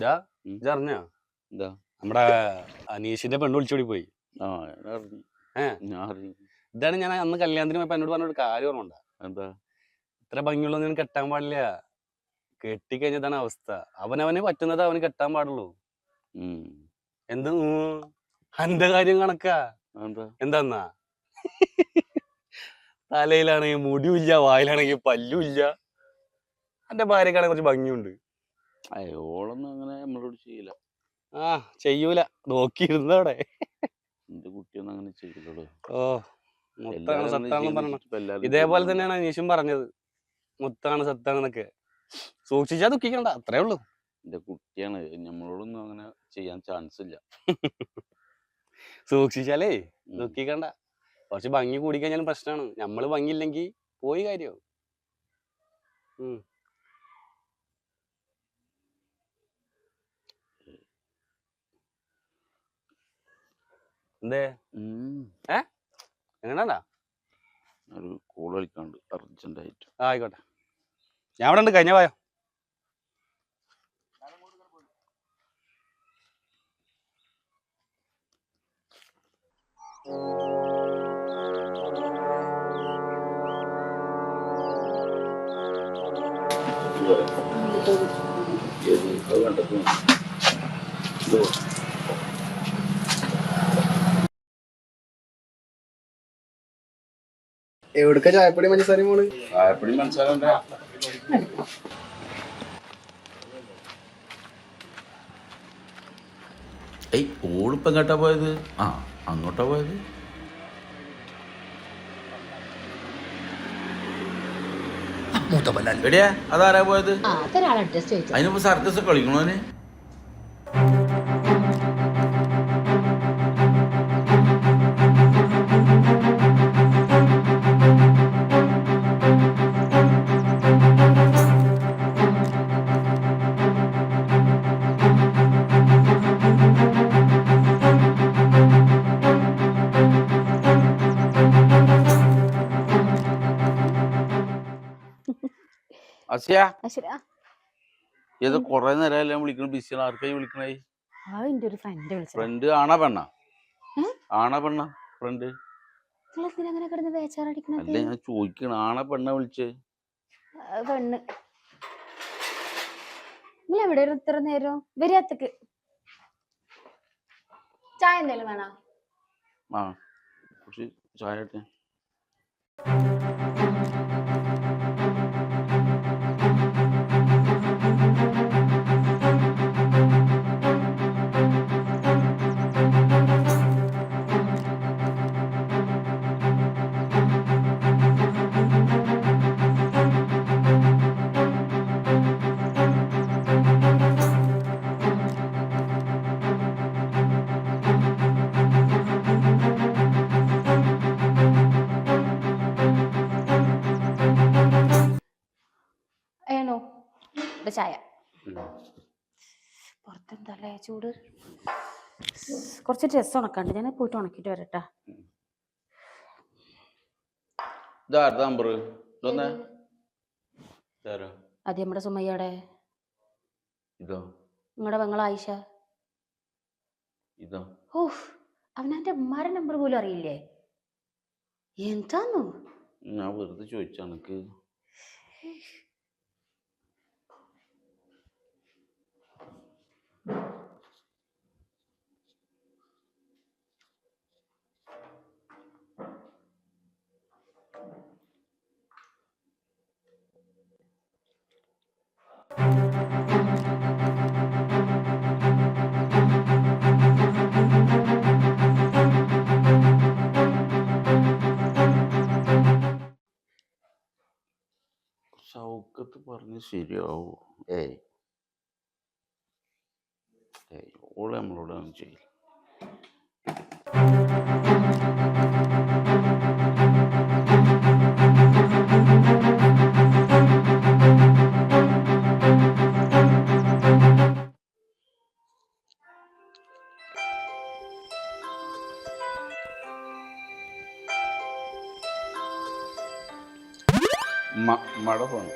ഇതറിഞ്ഞോ? എന്താ? നമ്മുടെ അനീഷിന്റെ പെണ്ണ് വിളിച്ചോടി പോയി. ഞാൻ? ഞാൻ ഇതാണ് ഞാൻ അന്ന് കല്യാണത്തിന് പോയപ്പോ എന്നോട് പറഞ്ഞ കാര്യം ഓർമ്മ എന്താ? ഇത്ര ഭംഗിയുള്ളൊന്നും കെട്ടാൻ പാടില്ല. കെട്ടിക്കഴിഞ്ഞതാണ് അവസ്ഥ. അവനവന് പറ്റുന്നത് അവന് കെട്ടാൻ പാടുള്ളൂ. എന്ത്? അന്റെ കാര്യം കണക്കാ. എന്താ എന്താന്നാ? തലയിലാണെങ്കിൽ മുടിയില്ല വായിലാണെങ്കിൽ പല്ലുമില്ല. എന്റെ ഭാര്യക്കാണെങ്കിൽ കുറച്ച് ഭംഗിയുണ്ട്. അയോളൊന്നും അങ്ങനെ നമ്മളോട് ചെയ്യില്ല ആ ചെയ്യൂല. നോക്കിയിരുന്നവിടെ എന്റെ കുട്ടിയൊന്നും അങ്ങനെ ചെയ്യില്ലടോ ഓ മുത്താണ് പറയണം ഇതേപോലെ തന്നെയാണ് അനീഷും പറഞ്ഞത്. മുത്താണ് സത്താണെന്നൊക്കെ സൂക്ഷിച്ചാ ദുഃഖിക്കണ്ട. അത്രേ ഉള്ളൂ. എന്റെ കുട്ടിയാണ്. നമ്മളോടൊന്നും അങ്ങനെ ചെയ്യാൻ ചാൻസ് ഇല്ല. സൂക്ഷിച്ചാലേ. ദുഃഖിക്കണ്ട. കുറച്ച് ഭംഗി കൂടിക്കഴിഞ്ഞാലും പ്രശ്നമാണ് നമ്മൾ ഭംഗിയില്ലെങ്കിൽ പോയി കാര്യം എന്തേ? ഒരു കോൾ കളിക്കാണ്ട് അർജന്റ് ആയിട്ട്. ആ ആയിക്കോട്ടെ. ഞാൻ അവിടെ ഉണ്ട് കഴിഞ്ഞ പോയോ? എവിടുക്ക ചായപ്പൊടി പഞ്ചസാരയും പോണ് ചായപ്പൊടി മനസ്സിലാകണ്ട ഏയ് ഓളിപ്പം എങ്ങോട്ടാ പോയത്? ആ അങ്ങോട്ടാ പോയത്. എടിയാ അതാരാ പോയത്? അതിനിപ്പോ സർക്കസ് കളിക്കണോന് അസിയ? ഇത് കൊറേ നേരമല്ലേ വിളിക്കണ? ബിസിയാണ്. ആർക്കായി വിളിക്കണേ? ഒരു ഫ്രണ്ട് ഫ്രണ്ട് ആണാ പെണ്ണ? ആണാ പെണ്ണ ഫ്രണ്ട് നിങ്ങൾ എന്തിനാ അങ്ങനെ കിടന്ന് ബേച്ചാറടിക്കണത് അല്ല ഞാൻ ചോദിക്കണ. ആണാ പെണ്ണ വിളിച്ചേ? ആ, പെണ്ണ്. നിങ്ങൾ എവിടെ ഇത്ര നേരം? വരികത്തേക്ക് ചായ എന്തേലും വേണോ? ആ കുറച്ച് ചായ ചൂട്. കുറച്ച് ഡ്രസ്സ് ഉണക്കാണ്ട് ഞാൻ പോയിട്ട് ഉണക്കിട്ട് വരട്ടാ. അത് നമ്മുടെ സുമയ്യടെ ഇതോ? നിങ്ങളുടെ പെങ്ങൾ ആയിഷ. ഇതോ? ഓഹ് അവനെന്റെ ഉമ്മാരെ നമ്പർ പോലും അറിയില്ലേ? എന്താന്നു? ഞാൻ വെറുതെ ചോദിച്ചാ ഷൗക്കത്ത് പറഞ്ഞ് ശരിയാവോ? ഏയ്. ഏയ് ഓളെ നമ്മളോട് ഒന്നും ചെയ്യില്ല. മഴ പോണം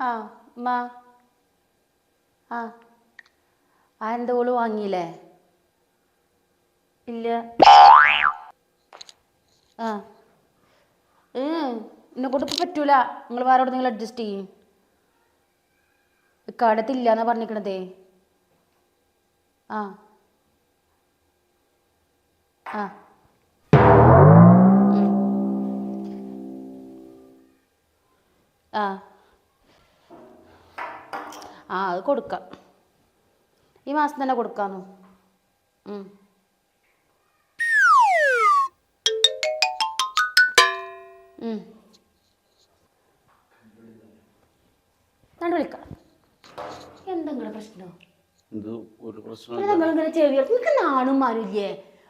ആ മാ ആ. ആ എന്താ ഓൾ വാങ്ങിയില്ലേ? ഇല്ല. ആ. ഏ എന്നെ കൊണ്ട് ഇപ്പൊ പറ്റൂല. നിങ്ങൾ വേറെ നിങ്ങൾ അഡ്ജസ്റ്റ് ചെയ്യും. ഇക്കാടത്തില്ല എന്നാ പറഞ്ഞിരിക്കണതേ ആ. ആ. ആ. ആ അത് കൊടുക്കാം. ഈ മാസം തന്നെ കൊടുക്കാന്നു. വിളിക്കാം എന്താ നിങ്ങളുടെ പ്രശ്നം? ഇത് ഒരു പ്രശ്നം നിങ്ങൾ ഇങ്ങനെ ചെവി നിങ്ങൾക്ക് നാണും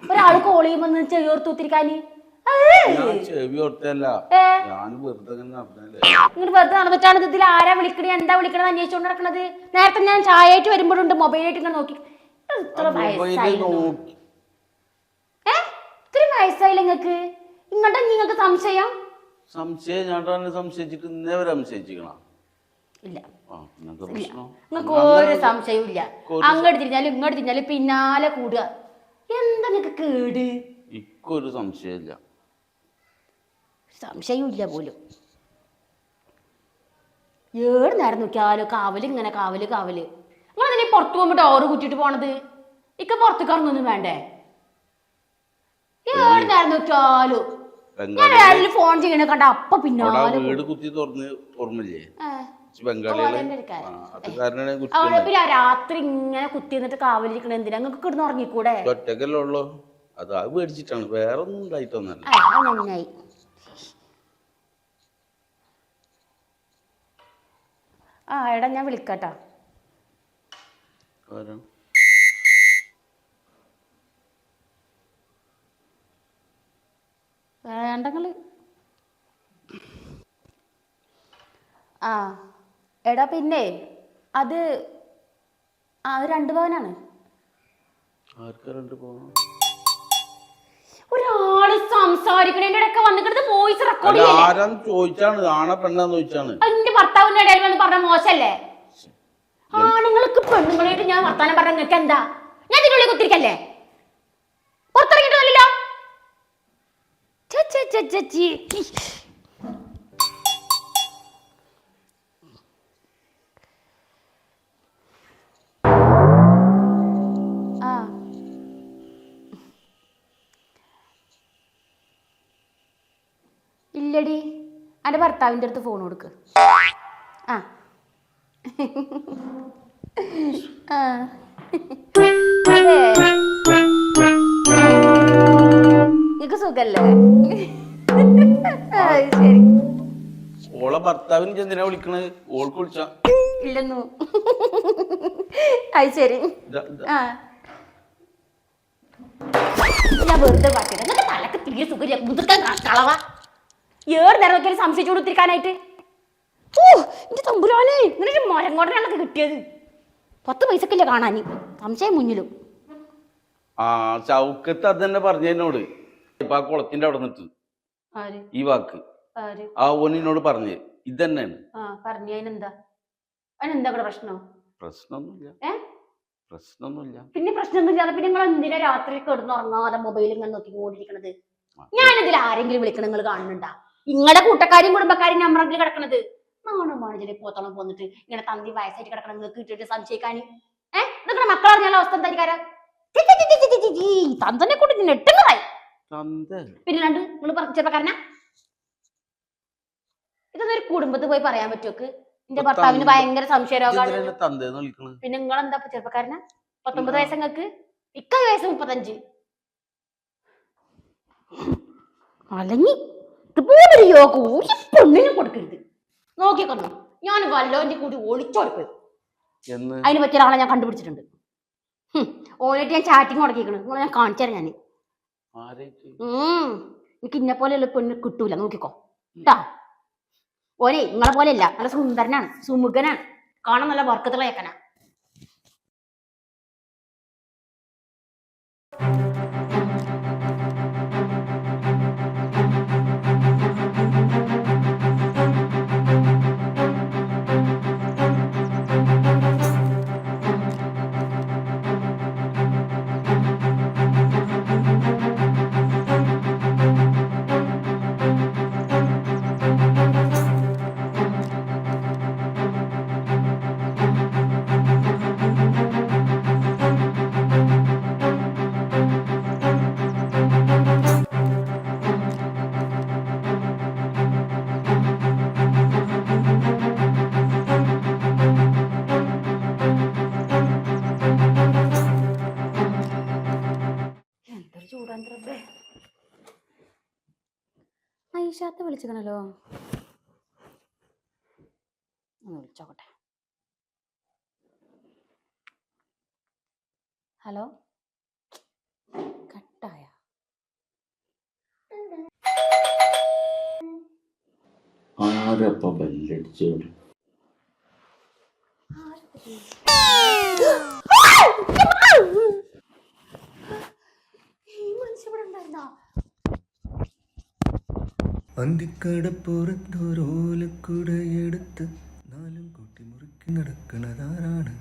ഒരാൾ കോൾ ചെയ്യുമ്പോ ചെവിയോർത്ത് കുത്തിരിക്കാന് ഞാൻ ചെവി ഓർത്തല്ല ഞാൻ വെറുതെ ഇങ്ങനെ നടന്നല്ലേ ഇങ്ങോട്ട് വെറുതെ നടന്നിട്ടാണ് ഇതിൽ ആരാ വിളിക്കണേ? എന്താ വിളിക്കണത് അന്വേഷിച്ചുകൊണ്ട് നടക്കണത്? നേരത്തെ ഞാൻ ചായയായിട്ട് വരുമ്പോഴുണ്ട് മൊബൈലായിട്ട് ഇങ്ങനെ നോക്കി. ഇത്ര ഏ? ഇത്ര വയസ്സായില്ല നിങ്ങക്ക് ഇങ്ങോട്ട് നിങ്ങൾക്ക് സംശയം? സംശയം ഞാൻ സംശയിച്ചിട്ട് ഇന്നേ വരെ ഇല്ല. ആ ഇങ്ങനത്തെ പ്രശ്നം. നിങ്ങൾക്ക് ഒരു സംശയവും ഇല്ല. അങ്ങോട്ട് തിരിഞ്ഞാലും ഇങ്ങോട്ട് തിരിഞ്ഞാലും പിന്നാലെ കൂടുക. എന്താ നിങ്ങക്ക് കേട്? ഇക്കൊരു സംശയമില്ല സംശയവും ഇല്ല പോലും. ഏഴ് നേരം നോക്കിയാലോ കാവൽ ഇങ്ങനെ കാവൽ കാവൽ. നിങ്ങൾ അതിനെ പുറത്തു പോകുമ്പോ ഡോറ് കുറ്റിട്ട് പോണത്? ഇക്ക പുറത്തേക്ക് ഇറങ്ങൊന്നും വേണ്ടേ? ഏഴ് നേരം നോക്കിയാലോ. ഞാൻ ഫോൺ ചെയ്യണ കണ്ട അപ്പ പിന്നാലെ വീട് കുത്തി തുറന്ന് പിന്നെ രാത്രി ഇങ്ങനെ കുത്തി നിന്നിട്ട് കാവലിരിക്കണ എന്തിനാ? നിങ്ങൾക്ക് കിടന്ന് ഉറങ്ങിക്കൂടെ? ഒറ്റക്കല്ലേ ഉള്ളൂ. അത് അത് പേടിച്ചിട്ടാണ്. വേറെ ഒന്നും ഉണ്ടായിട്ടൊന്നല്ല നന്നായി. ആ എടാ ഞാൻ വിളിക്കാട്ടാ. വേണ്ടങ്ങൾ ആ എടാ പിന്നെ അത് ആ രണ്ട് പവനാണ്. ഒരാൾ സംസാരിക്കണേന്റെ ഇടയ്ക്ക് വന്നിട്ട് വോയിസ് റെക്കോർഡ് ചോദിച്ചാണ് ആണ പെണ്ണാന്ന് ചോദിച്ചാണ്. ഭർത്താവിന്റെ ഇടയിൽ വന്ന് പറഞ്ഞ മോശല്ലേ? ആണുങ്ങൾക്ക് പെണ്ണുങ്ങളായിട്ട് ഞാൻ വർത്താനം പറഞ്ഞ നിങ്ങൾക്ക് എന്താ? ഞാൻ ഇതിനുള്ളിൽ കുത്തിരിക്കല്ലേ? പുറത്തിറങ്ങിയിട്ടല്ലോ ആ. ഇല്ലടി എന്റെ ഭർത്താവിന്റെ അടുത്ത് ഫോൺ കൊടുക്ക്. ആ. ആ. നിനക്ക് സുഖല്ലേ? ശരി. ഓളെ ഭർത്താവിന് എന്തിനാ വിളിക്കണത് ഓൾക്ക് വിളിച്ചാ. ഇല്ലെന്നു. അത് ശരി. ആ. ഞാൻ വെറുതെ പാട്ടില്ല എന്നിട്ട് തലക്ക് തീരെ സുഖമില്ല. മുതിർക്കാൻ കളവാ. ഏറെ നേരം നോക്കിയാലും സംശയിച്ചു കൊടുത്തിരിക്കാനായിട്ട് എന്റെ തമ്പുരാനെ നിനക്ക് ഒരു മരങ്ങോട്ടനാണൊക്കെ കിട്ടിയത്. പത്ത് പൈസക്കില്ല കാണാൻ സംശയം മുന്നിലും. ആ ചൗക്കത്ത് അത് തന്നെ പറഞ്ഞു എന്നോട്. ഇപ്പൊ ആ കുളത്തിന്റെ അവിടെ നിന്നിട്ട്. ഈ വാക്ക്. ആ ഓനിനോട് പറഞ്ഞ്. ഇതന്നെയാണ്. ആ പറഞ്ഞു. അതിനെന്താ? അതിനെന്താ ഇവിടെ പ്രശ്നം? പ്രശ്നമൊന്നുമില്ല. പിന്നെ പ്രശ്നമൊന്നുമില്ലാതെ പിന്നെ നിങ്ങൾ എന്തിനാ രാത്രി കിടന്നുറങ്ങാതെ മൊബൈൽ ഇങ്ങനെ നോക്കിക്കൊണ്ടിരിക്കണത്? ഞാനിതിൽ ആരെങ്കിലും വിളിക്കണ നിങ്ങൾ കാണുന്നുണ്ടാ? നിങ്ങളുടെ കൂട്ടക്കാരും കുടുംബക്കാരും നമ്പറിൽ കിടക്കണത്. നാണോ മാണിജിലെ പോത്തോളം പോന്നിട്ട്. ഇങ്ങനെ തന്തി വയസ്സായിട്ട് കിടക്കണം നിങ്ങൾക്ക് ഇട്ടിട്ട് സംശയിക്കാൻ ഏഹ് നിങ്ങളുടെ മക്കളറിഞ്ഞാലോ അവസ്ഥ എന്തായിരിക്കാരാ തന്തനെ കൊണ്ട് നെട്ടുന്നതായി പിന്നെ രണ്ട് നിങ്ങൾ പറഞ്ഞ ചെറുപ്പക്കാരനാ? ഇതൊന്നും ഒരു കുടുംബത്തിൽ പോയി പറയാൻ പറ്റുമോ എന്റെ ഭർത്താവിന് ഭയങ്കര സംശയ രോഗമാണ് പിന്നെ നിങ്ങൾ എന്താ ചെറുപ്പക്കാരനാ? പത്തൊമ്പത് വയസ്സ് നിങ്ങൾക്ക് ഇക്ക വയസ്സ് മുപ്പത്തഞ്ച്. അലങ്ങി ഇതുപോലൊരു യോഗം ഒരു പെണ്ണിനും കൊടുക്കരുത്. നോക്കിക്കൊന്നു ഞാൻ വല്ലോന്റെ കൂടി ഒളിച്ചോടുക്കും എന്ന്? അതിന് പറ്റിയ ഒരാളെ ഞാൻ കണ്ടുപിടിച്ചിട്ടുണ്ട്. ഓനായിട്ട് ഞാൻ ചാറ്റിങ് മുടക്കിക്കണ് നിങ്ങളെ ഞാൻ കാണിച്ചു തരാം ഞാൻ ആരായിട്ട്? ഉം. എനിക്ക് ഇന്നെ പോലെയുള്ള പെണ്ണ് കിട്ടൂല. നോക്കിക്കോ. കേട്ടാ ഓനെ നിങ്ങളെ പോലെയല്ല നല്ല സുന്ദരനാണ്. സുമുഖനാണ്. കാണാൻ നല്ല വർക്കത്തുള്ള വിളിച്ചോക്കട്ടെ. ഹലോ? കട്ടായ. ആരപ്പ ബെല്ലടിച്ചോട് അന്തിക്കടപ്പുറത്തൊരോലക്കുടയെടുത്ത് മുറുക്കി നടക്കണതാരാണ്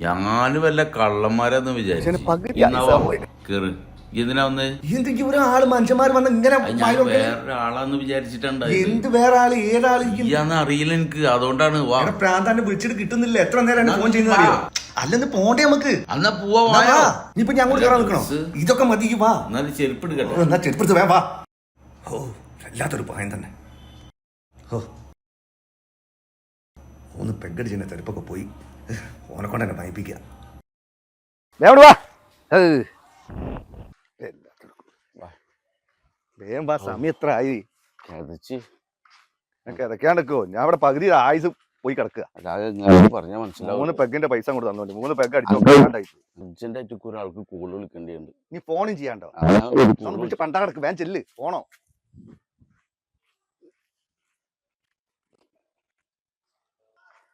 ഞാൻ വല്ല കള്ളന്മാരെന്ന് വിചാരിച്ചു. ഇതിനാ വന്ന്? എന്തെങ്കിലും ഒരാൾ മനുഷ്യന്മാർ വന്ന് ഇങ്ങനെ വേറൊരാളാന്ന് വിചാരിച്ചിട്ടുണ്ട് എന്ത് വേറെ ആൾ ഏതാൾ ഇയാന്ന് അറിയില്ല എനിക്ക്. അതുകൊണ്ടാണ് പ്രാന്താന്റെ വിളിച്ചിട്ട് കിട്ടുന്നില്ല. എത്ര നേരം എന്നെ ഫോൺ ചെയ്യുന്നത് അറിയോ? അല്ലെന്ന് പോണ്ടേ നമുക്ക്. എന്നാ പോവാ. ഇനിയിപ്പോ ഞാൻ കൂടി കയറാൻ നിൽക്കണോ? ഇതൊക്കെ മതി വാ. എന്നാലും ചെരുപ്പ് എടുക്കട്ടെ. എന്നാ ചെരുപ്പെടുത്ത് വേ വാ. ഓ വല്ലാത്തൊരു പായം തന്നെ. ഓ. ഒന്ന് പെഗടിച്ചെന്നെ തെരുപ്പൊക്കെ പോയി. ഓനെ കൊണ്ട് എന്നെ ഭയപ്പിക്കുക വാ. വേഗം വാ സമയം എത്ര ആയി? കിതച്ച്. നിൽക്കുവോ ഞാൻ അവിടെ പകുതി ആയുസ് പോയി കിടക്കുക. മൂന്ന് പെഗിന്റെ പൈസ അങ്ങോട്ട് തന്നോണ്ട്. മൂന്ന് പെഗ് അടിച്ചോണ്ടായിട്ട് ഒരാൾക്ക് കോൾ വിളിക്കേണ്ടിയുണ്ട് നീ ഫോണും ചെയ്യാണ്ടോ? വിളിച്ച് പണ്ടാ കിടക്ക്. വേൻ ചെല്ല്. ഫോണോ?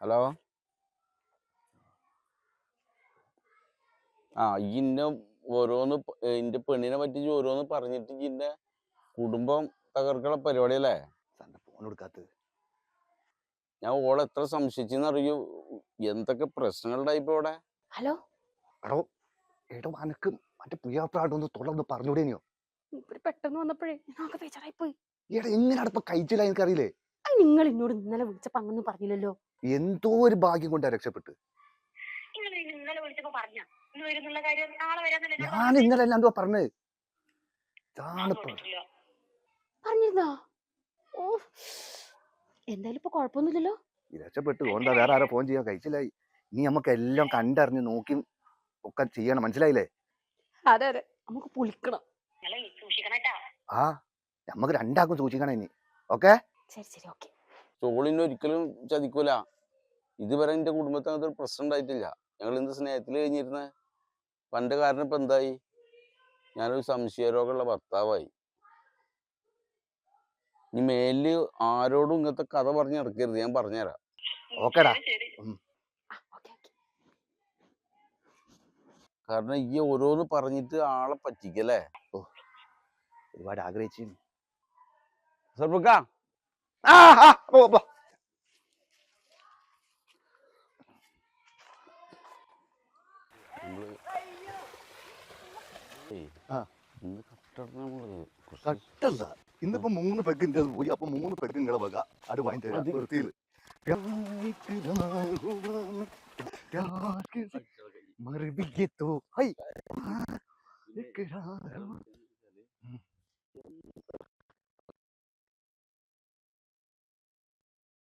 ഹലോ? ആ ഇന്ന ഓരോന്ന് എന്റെ പെണ്ണിനെ പറ്റി ഓരോന്ന് പറഞ്ഞിട്ട് ഇന്റെ കുടുംബം തകർക്കണ പരിപാടിയല്ലേ? ഫോൺ എടുക്കാത്തത് ഞാൻ ഓളെ എത്ര സംശയിച്ചറിയൂ അറിയൂ എന്തൊക്കെ പ്രശ്നങ്ങളുണ്ടായി ഇപ്പൊ ഇവിടെ? ഹലോ? എടോ എടോ അനക്ക് മറ്റേ പുയ്യാപ്പാടൊന്ന് തുടർന്ന് പറഞ്ഞൂടേനിയോ? ഇവർ പെട്ടെന്ന് വന്നപ്പോഴേ ഞങ്ങൾക്ക് ബേജാറായി പോയി എടാ കഴിച്ചില്ല എനിക്കറിയില്ലേ? നിങ്ങൾ എന്നോട് ഇന്നലെ വിളിച്ചപ്പോ അങ്ങനെ പറഞ്ഞില്ലല്ലോ. എന്തോ ഒരു ഭാഗ്യം കൊണ്ടാ രക്ഷപ്പെട്ട് നിങ്ങൾ ഇന്നലെ വിളിച്ചപ്പോ പറഞ്ഞ. ഇന്ന് വരുന്നുള്ള കാര്യം നാളെ വരാന്നല്ലേ ഞാൻ ഞാൻ ഇന്നലെ എല്ലാം എന്തോ പറഞ്ഞത് ഇതാണ് പറഞ്ഞിരുന്നോ? ഓ എന്തായാലും ഇപ്പൊ കുഴപ്പമൊന്നുമില്ലല്ലോ. രക്ഷപ്പെട്ടു അതുകൊണ്ടാ കൊണ്ടാ വേറെ ആരോ ഫോൺ ചെയ്യാൻ കഴിച്ചില്ലായി നീ നമുക്ക് എല്ലാം കണ്ടറിഞ്ഞ് നോക്കി ഒക്കെ ചെയ്യണം. മനസ്സിലായില്ലേ? അതെ അതെ. നമുക്ക് പുളിക്കണം. ആ നമുക്ക് രണ്ടാക്കും സൂക്ഷിക്കണം ഇനി. ഓക്കെ? ശരി ശരി. ഓക്കെ. സോളിനെ ഒരിക്കലും ചതിക്കൂല. ഇതുവരെ എന്റെ കുടുംബത്തിന് ഒരു പ്രശ്നം ഉണ്ടായിട്ടില്ല. ഞങ്ങൾ ഇന്ന് സ്നേഹത്തിൽ കഴിഞ്ഞിരുന്ന. പണ്ട് കാരണം ഇപ്പൊ എന്തായി? ഞാനൊരു സംശയരോഗമുള്ള ഭർത്താവായി. ഇനി മേലിൽ ആരോടും ഇങ്ങനത്തെ കഥ പറഞ്ഞു നടക്കരുത് ഞാൻ പറഞ്ഞുതരാം. ഓക്കേടാ കാരണം ഈ ഓരോന്ന് പറഞ്ഞിട്ട് ആളെ പറ്റിക്കല്ലേ? ഒരുപാട് ആഗ്രഹിച്ചു സർപ്പക്ക. നമ്മൾ ആ. കട്ടല്ല ഇന്നിപ്പോ മൂന്ന് പെഗിന്റെ പോയി. അപ്പൊ മൂന്ന് പെഗ് നിങ്ങളെ വക. അത് വാങ്ങി തരാം. മതി. വൃത്തിയിൽ. മറുപിക്കത്തോ ഹൈ.